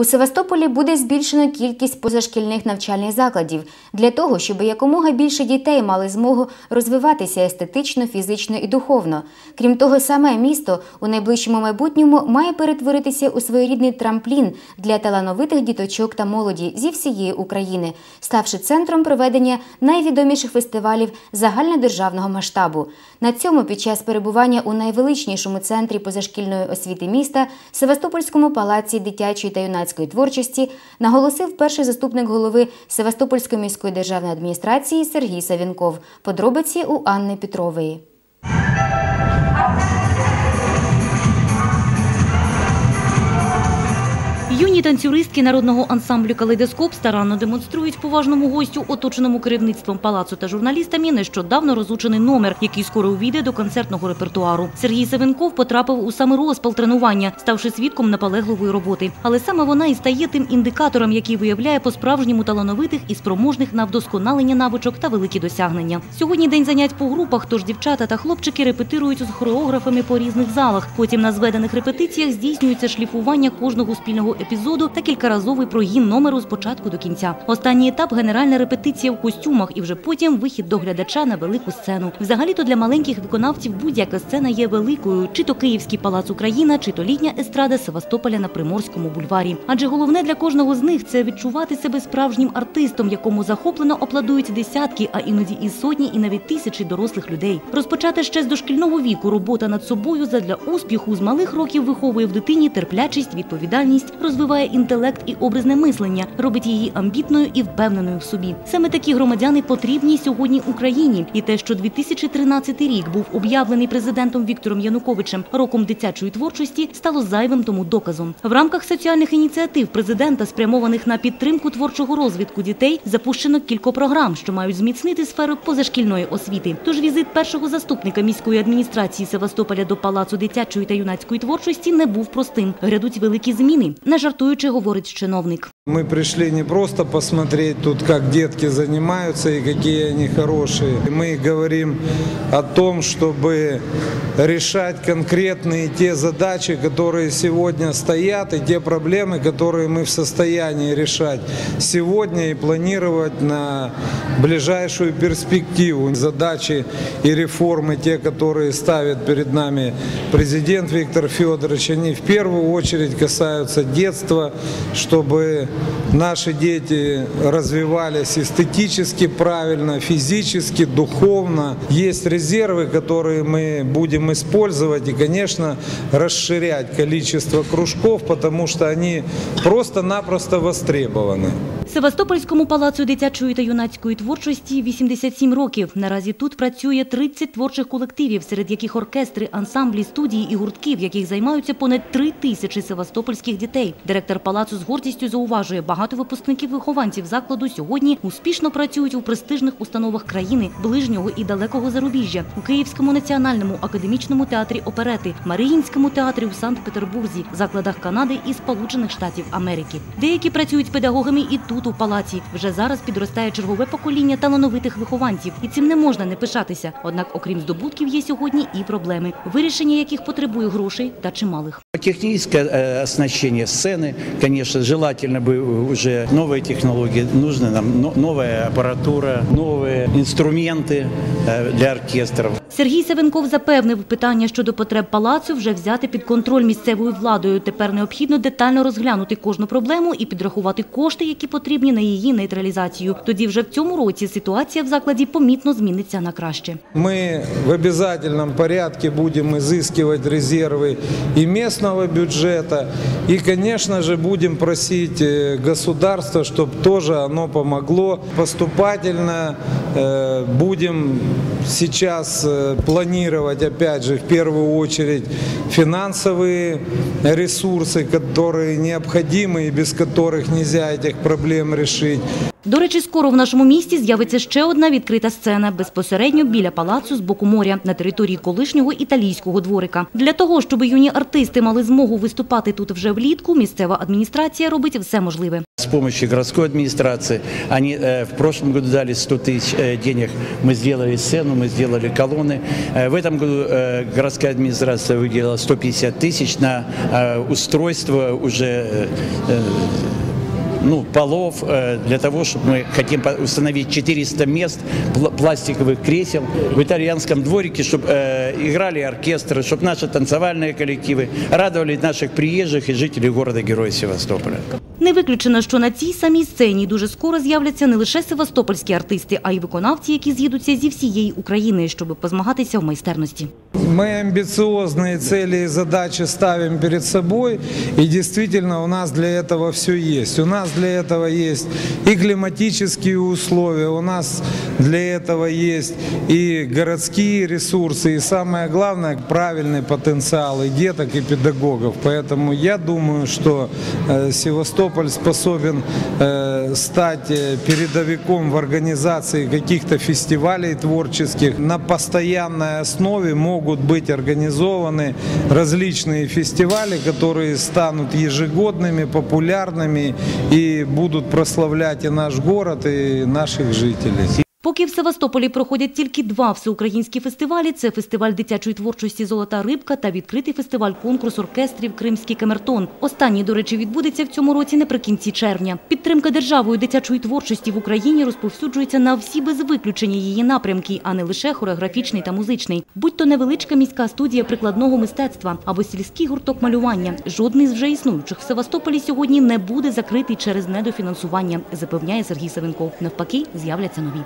У Севастополі буде збільшено кількість позашкільних навчальних закладів для того, щоб якомога більше дітей мали змогу розвиватися естетично, фізично і духовно. Крім того, саме місто у найближчому майбутньому має перетворитися у своєрідний трамплін для талановитих діточок та молоді зі всієї України, ставши центром проведення найвідоміших фестивалів загальнодержавного масштабу. На цьому під час перебування у найвеличнішому центрі позашкільної освіти міста Севастопольському палаці дитячої та юнацької творчості наголосив перший заступник голови Севастопольської міської державної адміністрації Сергій Савінков. Подробиці у Анни Петрової. Юні танцюристки народного ансамблю Калейдоскоп старанно демонструють поважному гостю, оточеному керівництвом палацу та журналістами, нещодавно розучений номер, який скоро увійде до концертного репертуару. Сергій Савенков потрапив у саме розпал тренування, ставши свідком наполегливої роботи. Але саме вона і стає тим індикатором, який виявляє по-справжньому талановитих і спроможних на вдосконалення навичок та великі досягнення. Сьогодні день занять по групах, тож дівчата та хлопчики репетирують з хореографами по різних залах. Потім на зведених репетиціях здійснюється шліфування кожного спільного епізоду та кількаразовий прогін номеру з початку до кінця. Останній етап генеральна репетиція в костюмах і вже потім вихід до глядача на велику сцену. Взагалі-то для маленьких виконавців будь-яка сцена є великою, чи то Київський палац Україна, чи то літня естрада Севастополя на Приморському бульварі. Адже головне для кожного з них це відчувати себе справжнім артистом, якому захоплено опладують десятки, а іноді і сотні, і навіть тисячі дорослих людей. Розпочати ще з дошкільного віку робота над собою задля успіху з малих років виховує в дитині терплячість, відповідальність, розвиває інтелект і образне мислення, робить її амбітною і впевненою в собі. Саме такі громадяни потрібні сьогодні Україні. І те, що 2013 рік був об'явлений президентом Віктором Януковичем роком дитячої творчості, стало зайвим тому доказом. В рамках соціальних ініціатив президента, спрямованих на підтримку творчого розвитку дітей, запущено кілька програм, що мають зміцнити сферу позашкільної освіти. Тож візит першого заступника міської адміністрації Севастополя до палацу дитячої та юнацької творчості не був простим. Грядуть великі зміни. Не жартуючи, говорить чиновник. Мы пришли не просто посмотреть тут, как детки занимаются и какие они хорошие. Мы говорим о том, чтобы решать конкретные те задачи, которые сегодня стоят, и те проблемы, которые мы в состоянии решать сегодня и планировать на ближайшую перспективу. Задачи и реформы, те, которые ставит перед нами президент Виктор Федорович, они в первую очередь касаются детства, чтобы наши дети развивались эстетически правильно, физически, духовно. Есть резервы, которые мы будем использовать и, конечно, расширять количество кружков, потому что они просто-напросто востребованы. Севастопольському палацу дитячої та юнацької творчості 87 років. Наразі тут працює 30 творчих колективів, серед яких оркестри, ансамблі, студії і гуртки, в яких займаються понад 3 тисячі севастопольських дітей. Директор палацу з гордістю зауважує, багато випускників-вихованців закладу сьогодні успішно працюють у престижних установах країни, ближнього і далекого зарубіжжя, у Київському національному академічному театрі оперети, Маріїнському театрі у Санкт-Петербурзі, закладах Канади і Сполучених Штатів Америки. Деякі працюють педагогами і тут, у палаці. Вже зараз підростає чергове покоління талановитих вихованців, і цим не можна не пишатися. Однак, окрім здобутків, є сьогодні і проблеми, вирішення яких потребує грошей та чималих. Техническое э, оснащение сцены, конечно, желательно бы уже новые технологии, нужна нам но- новая аппаратура, новые инструменты э, для оркестров. Сергій Савенков запевнив, питання щодо потреб палацу вже взяти під контроль місцевою владою. Тепер необхідно детально розглянути кожну проблему і підрахувати кошти, які потрібні на її нейтралізацію. Тоді вже в цьому році ситуація в закладі помітно зміниться на краще. Мы в обязательном порядке будем изыскивать резервы и местного бюджета, и, конечно же, будем просить э, государства, чтобы тоже оно помогло. Поступательно э, будем сейчас э, планировать, опять же, в первую очередь финансовые ресурсы, которые необходимы и без которых нельзя этих проблем решить. До речі, скоро в нашому місті з'явиться ще одна відкрита сцена безпосередньо біля палацу з боку моря на території колишнього італійського дворика. Для того, щоб юні артисти мали змогу виступати тут вже влітку, місцева адміністрація робить все можливе. С помощью городской администрации, они э, в прошлом году дали 100 тысяч э, денег, мы сделали сцену, мы сделали колонны. Э, в этом году э, городская администрация выделила 150 тысяч на э, устройство уже э, э, ну, полов э, для того, чтобы мы хотим по- установить 400 мест пла- пластиковых кресел в итальянском дворике, чтобы играли оркестры, чтобы наши танцевальные коллективы радовали наших приезжих и жителей города-героя Севастополя. Не виключено, що на цій самій сцені дуже скоро з'являться не лише севастопольські артисти, а й виконавці, які з'їдуться зі всієї України, щоб позмагатися в майстерності. Мы амбициозные цели и задачи ставим перед собой, и действительно у нас для этого все есть. У нас для этого есть и климатические условия, у нас для этого есть и городские ресурсы, и самое главное, правильный потенциал и деток, и педагогов. Поэтому я думаю, что э, Севастополь способен э, стать э, передовиком в организации каких-то фестивалей творческих. На постоянной основе могут быть организованы различные фестивали, которые станут ежегодными, популярными и будут прославлять и наш город, и наших жителей. Поки в Севастополі проходять тільки два всеукраїнські фестивалі – це фестиваль дитячої творчості «Золота рибка» та відкритий фестиваль-конкурс оркестрів «Кримський камертон». Останній, до речі, відбудеться в цьому році наприкінці червня. Підтримка державою дитячої творчості в Україні розповсюджується на всі без виключення її напрямки, а не лише хореографічний та музичний. Будь то невеличка міська студія прикладного мистецтва або сільський гурток малювання. Жодний з вже існуючих в Севастополі сьогодні не буде закритий через недофінансування, запевняє Сергій Савенков. Навпаки, з'являться нові.